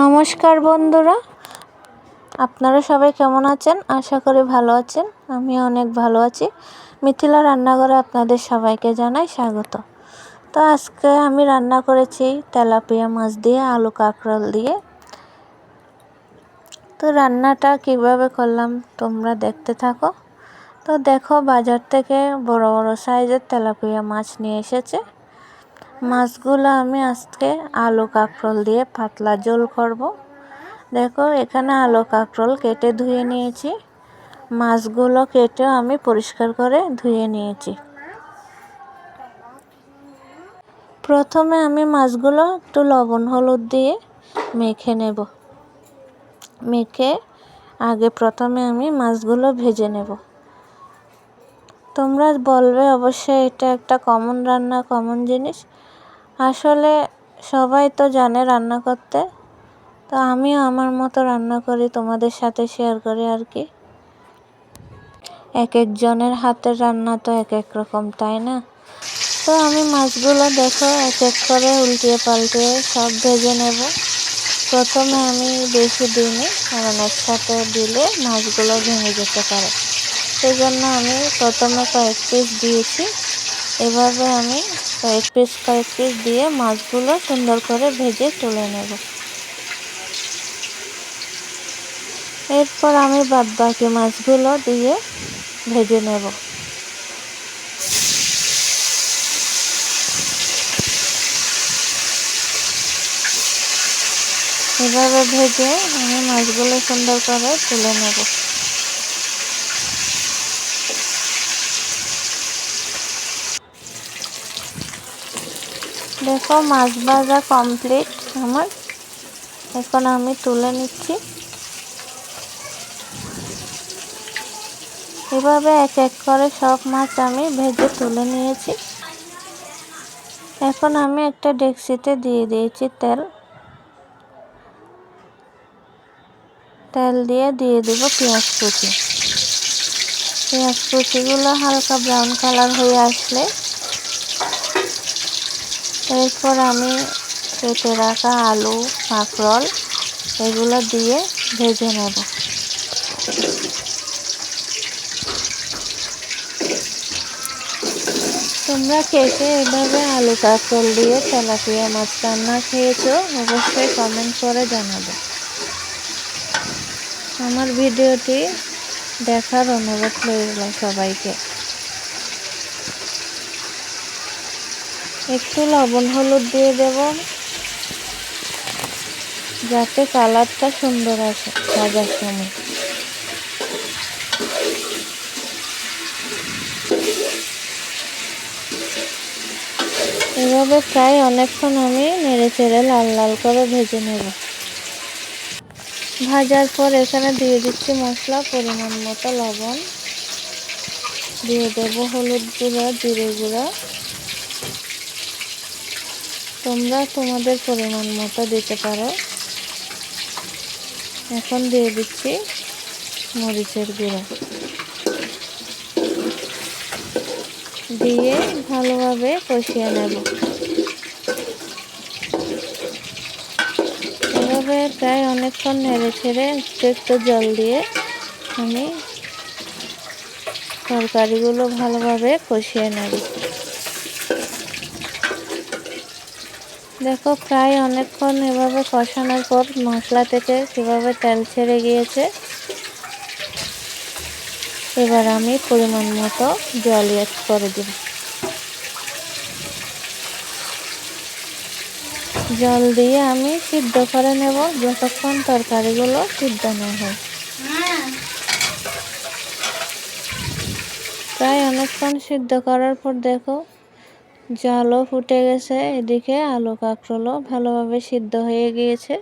নমস্কার বন্ধুরা। আপনারা সবাই কেমন আছেন? আশা করি ভালো আছেন। আমি অনেক ভালো আছি। মিথিলা রান্নাঘরে আপনাদের সবাইকে জানাই স্বাগত। তো আজকে আমি রান্না করেছি তেলাপিয়া মাছ দিয়ে, আলু কাঁকরোল দিয়ে। তো রান্নাটা কীভাবে করলাম তোমরা দেখতে থাকো। তো দেখো বাজার থেকে বড় বড় সাইজের তেলাপিয়া মাছ নিয়ে এসেছে। মাছগুলো আমি আজকে আলু কাঁকরোল দিয়ে পাতলা ঝোল করব। দেখো, এখানে আলু কাঁকরোল কেটে ধুয়ে নিয়েছি। মাছগুলো কেটে আমি পরিষ্কার করে ধুয়ে নিয়েছি। প্রথমে আমি মাছগুলো একটু লবণ, হলুদ দিয়ে মেখে নেব। মেখে আগে প্রথমে আমি মাছগুলো ভেজে নেব। তোমরা বলবে, অবশ্যই এটা একটা কমন রান্না কমন জিনিস। আসলে সবাই তো জানে রান্না করতে, তো আমিও আমার মতো রান্না করি, তোমাদের সাথে শেয়ার করি আর কি। এক একজনের হাতের রান্না তো এক এক রকম, তাই না? তো আমি মাছগুলো দেখো, এক এক করে উল্টিয়ে পাল্টিয়ে সব ভেজে নেব। প্রথমে আমি বেশি দিইনি, কারণ একসাথে দিলে মাছগুলো ভেঙে যেতে পারে। সেই জন্য আমি প্রথমে কয়েক পিস দিয়েছি। এভাবে আমি কয়েক পিস কয়েক পিস দিয়ে মাছগুলো সুন্দর করে ভেজে তুলে নেব। এরপর আমি বাদ বাকি মাছগুলো দিয়ে ভেজে নেব। এভাবে ভেজে আমি মাছগুলো সুন্দর করে তুলে নেব। দেখো, মাছ ভাজা কমপ্লিট আমার। এখন আমি তুলে নিচ্ছি। এভাবে এক এক করে সব মাছ আমি ভেজে তুলে নিয়েছি। এখন আমি একটা ডেক্সিতে দিয়ে দিয়েছি তেল। তেল দিয়ে দিয়ে দেবো পেঁয়াজ কুচি। পেঁয়াজ কুচিগুলো হালকা ব্রাউন কালার হয়ে আসলে এরপর আমি কেটে রাখা আলু, কাঁকরোল এগুলো দিয়ে ভেজে নেব। তোমরা কে কে এভাবে আলু, কাঁকরোল দিয়ে তেলাপিয়া মাছ রান্না খেয়েছো? অবশ্যই কমেন্ট করে জানাবে। আমার ভিডিওটি দেখার অনুরোধ রইল সবাইকে। একটু লবণ হলুদ দিয়ে দেব, যাতে কালারটা সুন্দর আসে ভাজার সময়। এভাবে প্রায় অনেকক্ষণ আমি নেড়ে চেড়ে লাল লাল করে ভেজে নেব। ভাজার পর এখানে দিয়ে দিচ্ছি মশলা, পরিমাণ মতো লবণ। দিয়ে দেবো হলুদ গুঁড়া, জিরে গুঁড়া। তোমরা তোমাদের পরিমাণ মতো দিতে পারো। এখন দিয়ে দিচ্ছি মরিচের গুঁড়ো। দিয়ে ভালোভাবে কষিয়ে নেব। এভাবে প্রায় অনেকক্ষণ নেড়ে ছেড়ে একটু একটু জল দিয়ে আমি তরকারিগুলো ভালোভাবে কষিয়ে নেব। দেখো, প্রায় অনেকক্ষণ এভাবে কষানোর পর মশলা থেকে কীভাবে তেল ছেড়ে গিয়েছে। এবার আমি পরিমাণ মতো জল অ্যাড করে দেব। জল দিয়ে আমি সিদ্ধ করে নেব যতক্ষণ তরকারিগুলো সিদ্ধ না হয়। প্রায় অনেকক্ষণ সিদ্ধ করার পর দেখো জলও ফুটে গেছে, এদিকে আলু কাঁকরোলও ভালোভাবে সিদ্ধ হয়ে গিয়েছে।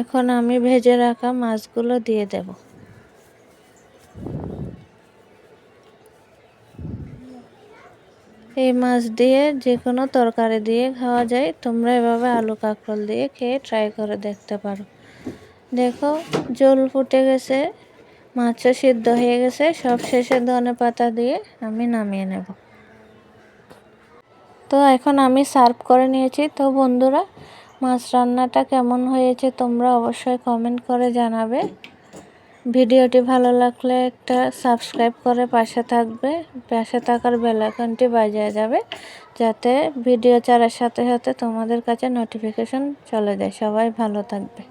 এখন আমি ভেজে রাখা মাছগুলো দিয়ে দেব। এই মাছ দিয়ে যে কোনো তরকারি দিয়ে খাওয়া যায়, তোমরা এভাবে আলু কাঁকরোল দিয়ে খেয়ে ট্রাই করে দেখতে পারো। দেখো, জল ফুটে গেছে মাছও সিদ্ধ হয়ে গেছে, সব শেষে ধনে পাতা দিয়ে আমি নামিয়ে নেব। তো এখন আমি সার্ভ করে নিয়েছি। তো বন্ধুরা, মাছ রান্নাটা কেমন হয়েছে তোমরা অবশ্যই কমেন্ট করে জানাবে। ভিডিওটি ভালো লাগলে একটা সাবস্ক্রাইব করে পাশে থাকবে, পাশে থাকার বেলাইকনটি বাজিয়ে যাবে, যাতে ভিডিও ছাড়ার সাথে সাথে তোমাদের কাছে নোটিফিকেশন চলে যায়। সবাই ভালো থাকবে।